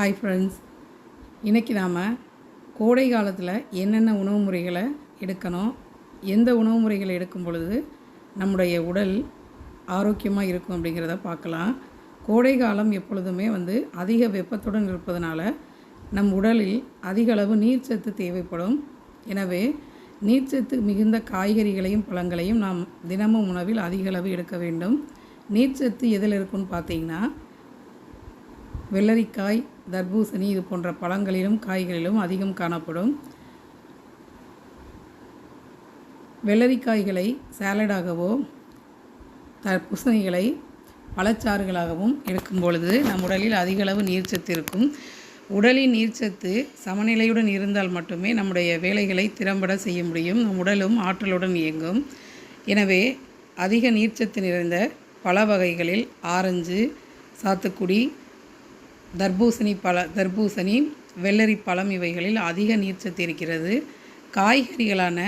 Hi friends இன்றைக்கி நாம் கோடை காலத்தில் என்னென்ன உணவு முறைகளை எடுக்கணும் எந்த உணவு முறைகளை எடுக்கும் பொழுது நம்முடைய உடல் ஆரோக்கியமாக இருக்கும் அப்படிங்கிறத பார்க்கலாம். கோடை காலம் எப்பொழுதுமே வந்து அதிக வெப்பத்துடன் இருப்பதனால நம் உடலில் அதிக அளவு நீர்ச்சத்து தேவைப்படும். எனவே நீர்ச்சத்து மிகுந்த காய்கறிகளையும் பழங்களையும் நாம் தினமும் உணவில் அதிக அளவு எடுக்க வேண்டும். நீர்ச்சத்து எதில் இருக்குன்னு பார்த்தீங்கன்னா வெள்ளரிக்காய் தர்பூசணி இது போன்ற பழங்களிலும் காய்களிலும் அதிகம் காணப்படும். வெள்ளரிக்காய்களை சாலடாகவோ தர்பூசணிகளை பழச்சாறுகளாகவும் எடுக்கும் பொழுது நம் உடலில் அதிகளவு நீர்ச்சத்து இருக்கும். உடலின் நீர்ச்சத்து சமநிலையுடன் இருந்தால் மட்டுமே நம்முடைய வேலைகளை திறம்பட செய்ய முடியும். நம் உடலும் ஆற்றலுடன் இயங்கும். எனவே அதிக நீர்ச்சத்து நிறைந்த பல வகைகளில் ஆரஞ்சு சாத்துக்குடி தர்பூசணி பழ தர்பூசணி வெள்ளரி பழம் இவைகளில் அதிக நீர்ச்சத்து இருக்கிறது. காய்கறிகளான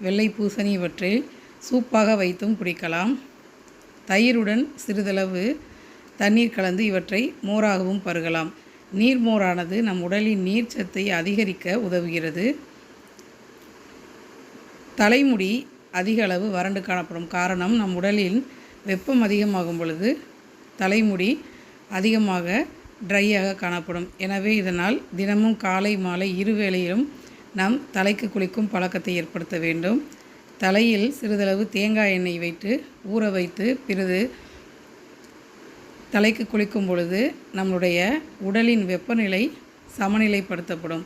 வெள்ளை பூசணி இவற்றில் சூப்பாக வைத்தும் குடிக்கலாம். தயிருடன் சிறிதளவு தண்ணீர் கலந்து இவற்றை மோராகவும் பருகலாம். நீர்மோரானது நம் உடலின் நீர்ச்சத்தை அதிகரிக்க உதவுகிறது. தலைமுடி அதிக அளவு வறண்டு காணப்படும் காரணம் நம் உடலில் வெப்பம் அதிகமாகும் பொழுது தலைமுடி அதிகமாக ட்ரையாக காணப்படும். எனவே இதனால் தினமும் காலை மாலை இரு வேளையிலும் நாம் தலைக்கு குளிக்கும் பழக்கத்தை ஏற்படுத்த வேண்டும். தலையில் சிறிதளவு தேங்காய் எண்ணெய் வைத்து ஊற வைத்து பிறகு தலைக்கு குளிக்கும் பொழுது நம்மளுடைய உடலின் வெப்பநிலை சமநிலைப்படுத்தப்படும்.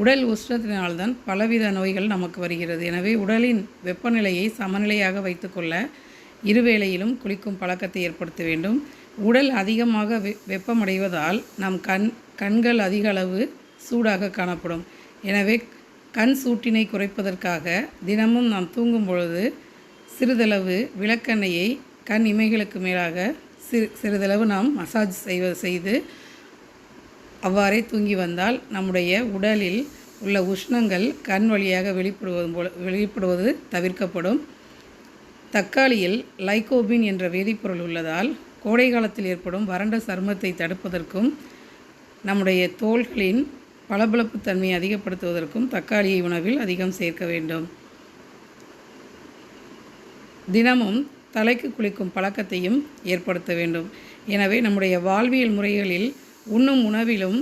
உடல் உஷ்ணத்தினால்தான் பலவித நோய்கள் நமக்கு வருகிறது. எனவே உடலின் வெப்பநிலையை சமநிலையாக வைத்துக்கொள்ள இருவேளையிலும் குளிக்கும் பழக்கத்தை ஏற்படுத்த வேண்டும். உடல் அதிகமாக வெ வெப்பமடைவதால் நம் கண் கண்கள் அதிக அளவு சூடாக காணப்படும். எனவே கண் சூட்டினை குறைப்பதற்காக தினமும் நாம் தூங்கும் பொழுது சிறிதளவு விளக்கெண்ணெயை கண் இமைகளுக்கு மேலாக சிறு சிறிதளவு நாம் மசாஜ் செய்வது செய்து அவ்வாறே தூங்கி வந்தால் நம்முடைய உடலில் உள்ள உஷ்ணங்கள் கண் வழியாக வெளிப்படுவது போல வெளிப்படுவது தவிர்க்கப்படும். தக்காளியில் லைகோபின் என்ற வேதிப்பொருள் உள்ளதால் கோடை காலத்தில் ஏற்படும் வறண்ட சருமத்தை தடுப்பதற்கும் நம்முடைய தோள்களின் பளபளப்பு தன்மையை அதிகப்படுத்துவதற்கும் தக்காளியை உணவில் அதிகம் சேர்க்க வேண்டும். தினமும் தலைக்கு குளிக்கும் பழக்கத்தையும் ஏற்படுத்த வேண்டும். எனவே நம்முடைய வாழ்வியல் முறைகளில் உண்ணும் உணவிலும்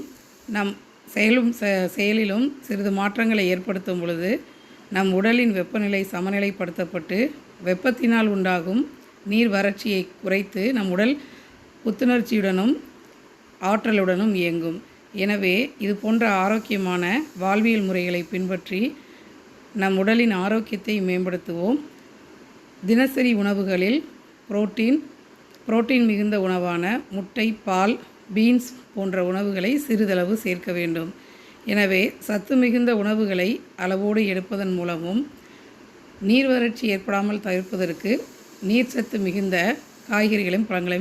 நம் செயலும் செயலிலும் சிறிது மாற்றங்களை ஏற்படுத்தும் பொழுது நம் உடலின் வெப்பநிலை சமநிலைப்படுத்தப்பட்டு வெப்பத்தினால் உண்டாகும் நீர் வறட்சியை குறைத்து நம் உடல் புத்துணர்ச்சியுடனும் ஆற்றலுடனும் இயங்கும். எனவே இது போன்ற ஆரோக்கியமான வாழ்வியல் முறைகளை பின்பற்றி நம் உடலின் ஆரோக்கியத்தை மேம்படுத்துவோம். தினசரி உணவுகளில் புரோட்டீன் புரோட்டீன் மிகுந்த உணவான முட்டை பால் பீன்ஸ் போன்ற உணவுகளை சிறிதளவு சேர்க்க வேண்டும். எனவே சத்து மிகுந்த உணவுகளை அளவோடு எடுப்பதன் மூலமும் நீர் வறட்சி ஏற்படாமல் தவிர்ப்பதற்கு நீர்ச்சத்து மிகுந்த காய்கறிகளையும் பழங்களையும்